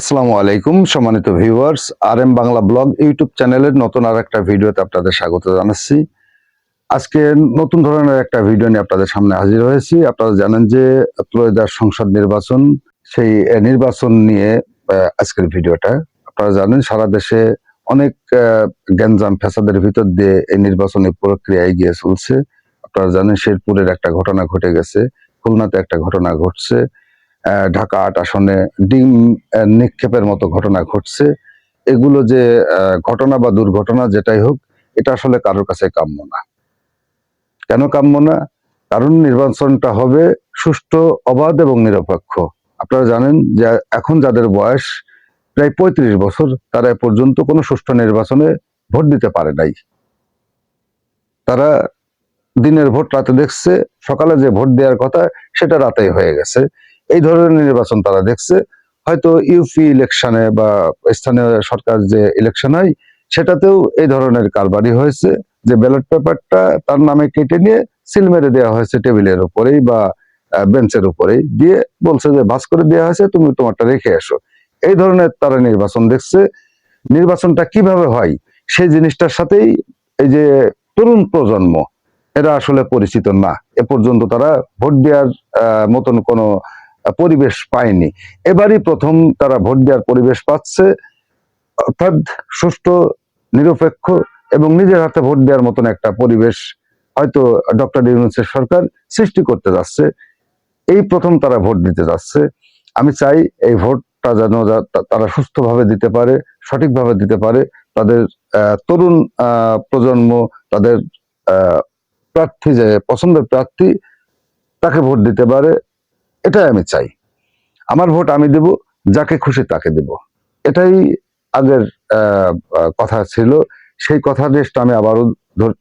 আসসালামু আলাইকুম, সম্মানিত viewers R M Bangla blog YouTube চ্যানেলের নতুন আর একটা ভিডিওতে আপনাদের স্বাগত জানাচ্ছি। আজকে নতুন ধরনের একটা ভিডিও নিয়ে আপনাদের সামনে হাজির হয়েছি। আপনারা জানেন যে ত্রয়োদশ সংসদ নির্বাচন, সেই নির্বাচন নিয়ে আজকের ভিডিওটা। আপনারা জানেন সারা দেশে অনেক গ্যাঞ্জাম ফ্যাসাদের ভিতর দিয়ে এই নির্বাচনী প্রক্রিয়া এগিয়ে চলছে। আপনারা জানেন শেরপুরের একটা ঘটনা ঘটে গেছে, খুলনাতে একটা ঘটনা ঘটছে। ঢাকা আট আসনে ডিম নিক্ষেপের মতো ঘটনা ঘটছে। এগুলো যে ঘটনা বা দুর্ঘটনা যেটাই হোক, এটা আসলে কারোর কাছে কাম্য না। কেন কাম্য না? কারণ নির্বাচনটা হবে সুষ্ঠু, অবাধ এবং নিরপেক্ষ। আপনারা জানেন যে এখন যাদের বয়স প্রায় পঁয়ত্রিশ বছর, তারা এ পর্যন্ত কোনো সুষ্ঠু নির্বাচনে ভোট দিতে পারে নাই। তারা দিনের ভোট রাতে দেখছে, সকালে যে ভোট দেওয়ার কথা, সেটা রাতেই হয়ে গেছে। এই ধরনের নির্বাচন তারা দেখছে। হয়তো ইউপি ইলেকশনে বা স্থানীয় সরকার যে ইলেকশন হয়, সেটাতেও এই ধরনের কারবারি হয়েছে যে ব্যালট পেপারটা তার নামে কেটে নিয়ে সিল মেরে দেওয়া হয়েছে টেবিলের উপরেই বা বেঞ্চের উপরেই। দিয়ে বলছে যে ভাস করে দেওয়া হয়েছে, তুমি তোমারটা রেখে এসো। এই ধরনের তারা নির্বাচন দেখছে। নির্বাচনটা কীভাবে হয়? সেই জিনিসটার সাথেই এই যে তরুণ প্রজন্ম, এরা আসলে পরিচিত না। এ পর্যন্ত তারা ভোট দেওয়ার মতন কোনো পরিবেশ পায়নি। এবারই প্রথম তারা ভোট দেওয়ার পরিবেশ পাচ্ছে, অর্থাৎ সুষ্ঠু, নিরপেক্ষ এবং নিজের হাতে ভোট দেওয়ার মতন একটা পরিবেশ হয়তো ডক্টর ইউনুসের সরকার সৃষ্টি করতে যাচ্ছে। এই প্রথম তারা ভোট দিতে যাচ্ছে। আমি চাই এই ভোটটা যেন তারা সুস্থভাবে দিতে পারে, সঠিকভাবে দিতে পারে। তাদের তরুণ প্রজন্ম, তাদের প্রার্থী যে, পছন্দের প্রার্থী, তাকে ভোট দিতে পারে। এটাই আমি চাই। আমার ভোট আমি দেব, যাকে খুশি তাকে দেব। এটাই আগের কথা ছিল। সেই কথা দেশটা আমি আবারও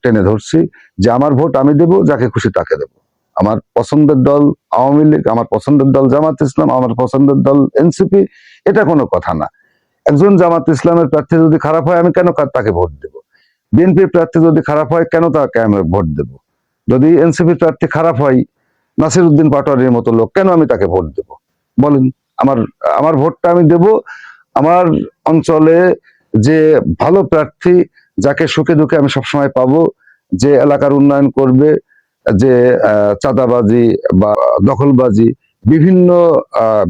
টেনে ধরছি যে আমার ভোট আমি দেব, যাকে খুশি তাকে দেব। আমার পছন্দের দল আওয়ামী লীগ, আমার পছন্দের দল জামাত ইসলাম, আমার পছন্দের দল এনসিপি, এটা কোনো কথা না। একজন জামাত ইসলামের প্রার্থী যদি খারাপ হয়, আমি কেন তাকে ভোট দেব? বিএনপির প্রার্থী যদি খারাপ হয়, কেন তাকে আমি ভোট দেব? যদি এনসিপির প্রার্থী খারাপ হয় নাসির উদ্দিন পাটোয়ারির মতো লোক, কেন আমি তাকে ভোট দেব? বলেন, আমার আমার ভোটটা আমি দেব আমার অঞ্চলে যে ভালো প্রার্থী যাকে সুখে দুঃখে আমি সবসময় পাবো, যে এলাকার উন্নয়ন করবে, যে চাঁদাবাজি বা দখলবাজি বিভিন্ন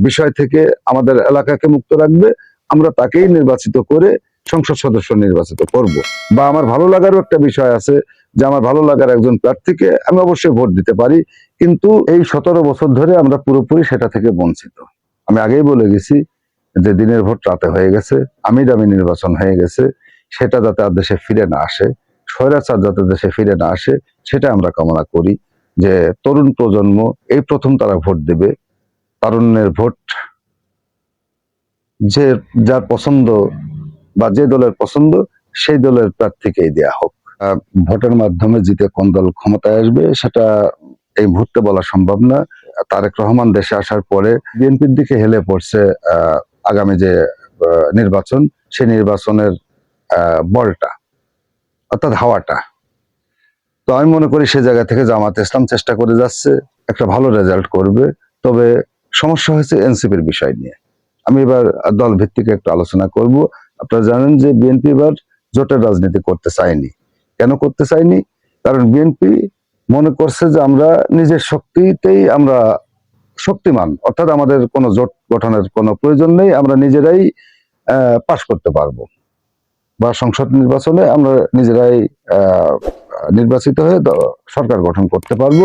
বিষয় থেকে আমাদের এলাকাকে মুক্ত রাখবে, আমরা তাকেই নির্বাচিত করে সংসদ সদস্য নির্বাচিত করব। বা আমার ভালো লাগারও একটা বিষয় আছে যে, আমার ভালো লাগার একজন প্রার্থীকে আমি অবশ্যই ভোট দিতে পারি। কিন্তু এই সতেরো বছর ধরে আমরা পুরোপুরি সেটা থেকে বঞ্চিত। আমি আগেই বলে গেছি যে দিনের ভোট রাতে হয়ে গেছে আমি দামি নির্বাচন হয়ে গেছে, সেটা যাতে আর দেশে ফিরে না আসে, স্বৈরাচার যাতে দেশে ফিরে না আসে, সেটা আমরা কামনা করি যে তরুণ প্রজন্ম, এই প্রথম তারা ভোট দেবে। তারুণ্যের ভোট যে যার পছন্দ বা যে দলের পছন্দ, সেই দলের প্রার্থীকেই দেয়া হোক। ভোটের মাধ্যমে জিতে কোন দল ক্ষমতায় আসবে, সেটা এই মুহূর্তে বলা সম্ভব না। তারেক রহমান দেশে আসার পরে বিএনপির দিকে হেলে পড়ছে আগামী যে নির্বাচন সেই নির্বাচনের বলটা, অর্থাৎ হাওয়াটা। তো আমি মনে করি সে জায়গা থেকে জামাত ইসলাম চেষ্টা করে যাচ্ছে, একটা ভালো রেজাল্ট করবে। তবে সমস্যা হয়েছে এনসিপির বিষয় নিয়ে। আমি এবার দল ভিত্তিক একটু আলোচনা করব। আপনারা জানেন যে বিএনপি এবার জোটের রাজনীতি করতে চায়নি। কেন করতে চায়নি? কারণ বিএনপি মনে করছে যে আমরা নিজের শক্তিতেই আমরা শক্তিমান, অর্থাৎ আমাদের কোনো জোট গঠনের কোনো প্রয়োজন নেই, আমরা নিজেরাই পাশ করতে পারব। বা সংসদ নির্বাচনে আমরা নিজেরাই নির্বাচিত হয়ে সরকার গঠন করতে পারব।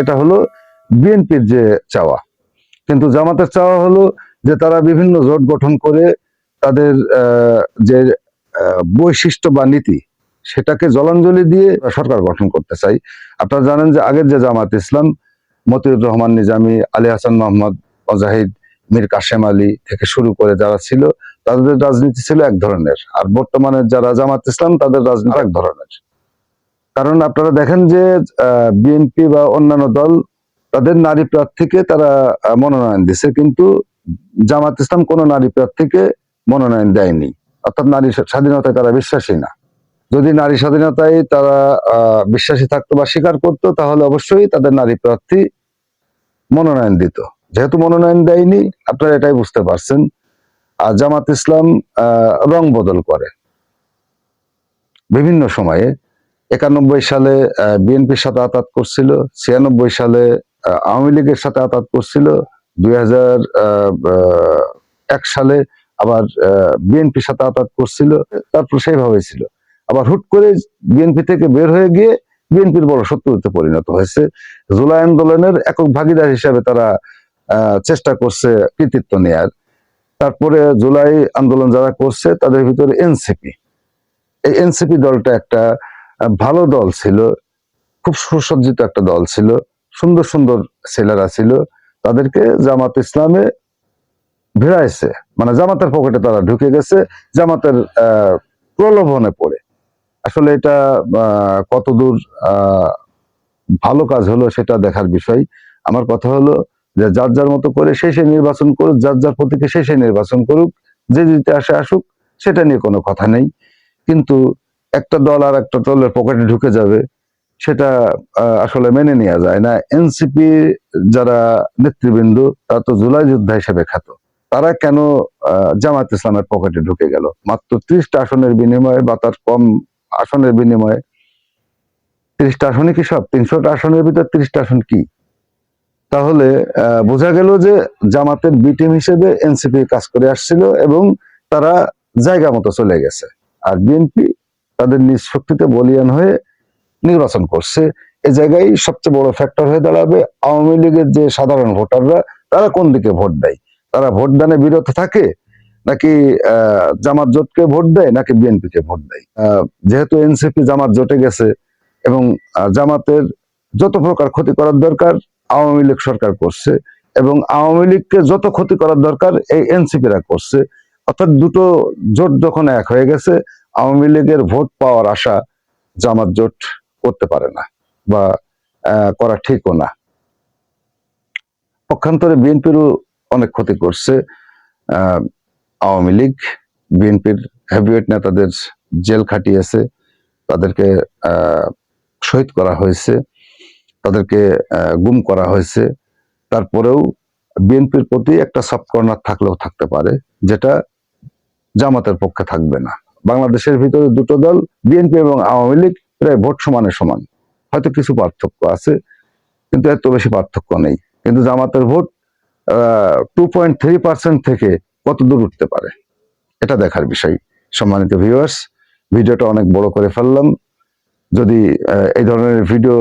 এটা হলো বিএনপির যে চাওয়া। কিন্তু জামাতের চাওয়া হলো যে তারা বিভিন্ন জোট গঠন করে তাদের যে বৈশিষ্ট্য বা নীতি সেটাকে জলাঞ্জলি দিয়ে সরকার গঠন করতে চাই। আপনারা জানেন যে আগের যে জামাত ইসলাম, মতিউর রহমান, নিজামী, আলী হাসান মোহাম্মদ, অজাহিদ, মীর কাশেম আলী থেকে শুরু করে যারা ছিল, তাদের রাজনীতি ছিল এক ধরনের। আর বর্তমানে যারা জামাত ইসলাম, তাদের রাজনীতি এক ধরনের। কারণ আপনারা দেখেন যে বিএনপি বা অন্যান্য দল, তাদের নারী প্রার্থীকে তারা মনোনয়ন দিছে। কিন্তু জামাত ইসলাম কোন নারী প্রার্থীকে মনোনয়ন দেয়নি। অর্থাৎ নারী স্বাধীনতায় তারা বিশ্বাসী না। যদি নারী স্বাধীনতায় তারা বিশ্বাসী থাকতো বা স্বীকার করতো, তাহলে অবশ্যই তাদের নারী প্রার্থী মনোনয়ন দিত। যেহেতু মনোনয়ন দেয়নি, আপনারা এটাই বুঝতে পারছেন। আর জামাত ইসলাম রং বদল করে। বিভিন্ন সময়ে একানব্বই সালে বিএনপির সাথে আতাত করছিল, ছিয়ানব্বই সালে আওয়ামী লীগের সাথে আতাত করছিল, দুই এক সালে আবার বিএনপির সাথে আতাত করছিল, তারপর সেইভাবে ছিল। আবার হুট করে বিএনপি থেকে বের হয়ে গিয়ে বিএনপির বড় শত্রুতে পরিণত হয়েছে। জুলাই আন্দোলনের একক ভাগিদার হিসাবে তারা চেষ্টা করছে কৃতিত্ব নেয়ার। তারপরে জুলাই আন্দোলন যারা করছে তাদের ভিতরে এনসিপি। এই এনসিপি দলটা একটা ভালো দল ছিল। খুব সুসজ্জিত একটা দল ছিল। সুন্দর সুন্দর ছেলেরা ছিল। তাদেরকে জামাত ইসলামে ভিড়াইছে। মানে জামাতের পকেটে তারা ঢুকে গেছে। জামাতের প্রলোভনে পড়ে। আসলে এটা কতদূর ভালো কাজ হলো সেটা দেখার বিষয়। আমার কথা হলো যে যার যার মতো করে সে সে নির্বাচন করুক, যার যার প্রতীকে সে সে নির্বাচন করুক, যে জিতে আসে আসুক, সেটা নিয়ে কোনো কথা নেই। কিন্তু একটা দল আর একটা দলের পকেটে ঢুকে যাবে, সেটা আসলে মেনে নেওয়া যায় না। এনসিপি যারা নেতৃবৃন্দ, তারা তো জুলাই যোদ্ধা হিসেবে খ্যাত। তারা কেন জামাত ইসলামের পকেটে ঢুকে গেল? মাত্র ত্রিশটা আসনের বিনিময়ে বা তার কম আসনের বিনিময়ে ত্রিশটা আসনে কি সব? তিনশোটা আসনের ভিতর ত্রিশটা আসন কি? তাহলে বোঝা গেল যে জামাতের বি টিম হিসেবে এনসিপি কাজ করে আসছিল এবং তারা জায়গা মতো চলে গেছে। আর বিএনপি তাদের নিজ শক্তিতে বলিয়ান হয়ে নির্বাচন করছে। এ জায়গায় সবচেয়ে বড় ফ্যাক্টর হয়ে দাঁড়াবে আওয়ামী লীগের যে সাধারণ ভোটাররা, তারা কোন দিকে ভোট দেয়? তারা ভোটদানে বিরত থাকে নাকি জামাত জোটকে ভোট দেয় নাকি বিএনপি কে ভোট দেয়? যেহেতু এনসিপি জামাত জোটে গেছে এবং জামাতের যত প্রকার ক্ষতি করার দরকার আওয়ামী লীগ সরকার করছে এবং আওয়ামী লীগকে যত ক্ষতি করার দরকার এই এনসিপিরা করছে। অর্থাৎ দুটো জোট যখন এক হয়ে গেছে, আওয়ামী লীগের ভোট পাওয়ার আশা জামাত জোট করতে পারে না বা করা ঠিকও না। পক্ষান্তরে বিএনপিরও অনেক ক্ষতি করছে। আওয়ামী লীগ, বিএনপির হেভিওয়েট নেতাদের জেল খাটিয়েছে, তাদেরকে শহীদ করা হয়েছে, তাদেরকে গুম করা হয়েছে। তারপরেও বিএনপির প্রতি একটা সাব কর্নার থাকলেও থাকতে পারে, যেটা জামাতের পক্ষে থাকবে না। বাংলাদেশের ভিতরে দুটো দল, বিএনপি এবং আওয়ামী লীগ, প্রায় ভোট সমানে সমান। হয়তো কিছু পার্থক্য আছে, কিন্তু এত বেশি পার্থক্য নেই। কিন্তু জামাতের vote two point three percent থেকে কত দূর উঠতে পারে? এটা দেখার বিষয়। সম্মানিত ভিউয়ার্স ভিডিওটা অনেক বড় করে ফেললাম। যদি এই ধরনের ভিডিও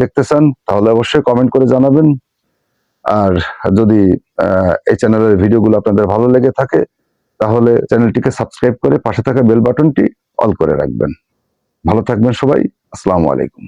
দেখতে চান, তাহলে অবশ্যই কমেন্ট করে জানাবেন। আর যদি এই চ্যানেলের ভিডিওগুলো আপনাদের ভালো লেগে থাকে, তাহলে চ্যানেলটিকে সাবস্ক্রাইব করে পাশে থাকা বেল বাটনটি অল করে রাখবেন। ভালো থাকবেন সবাই। আসসালামু আলাইকুম।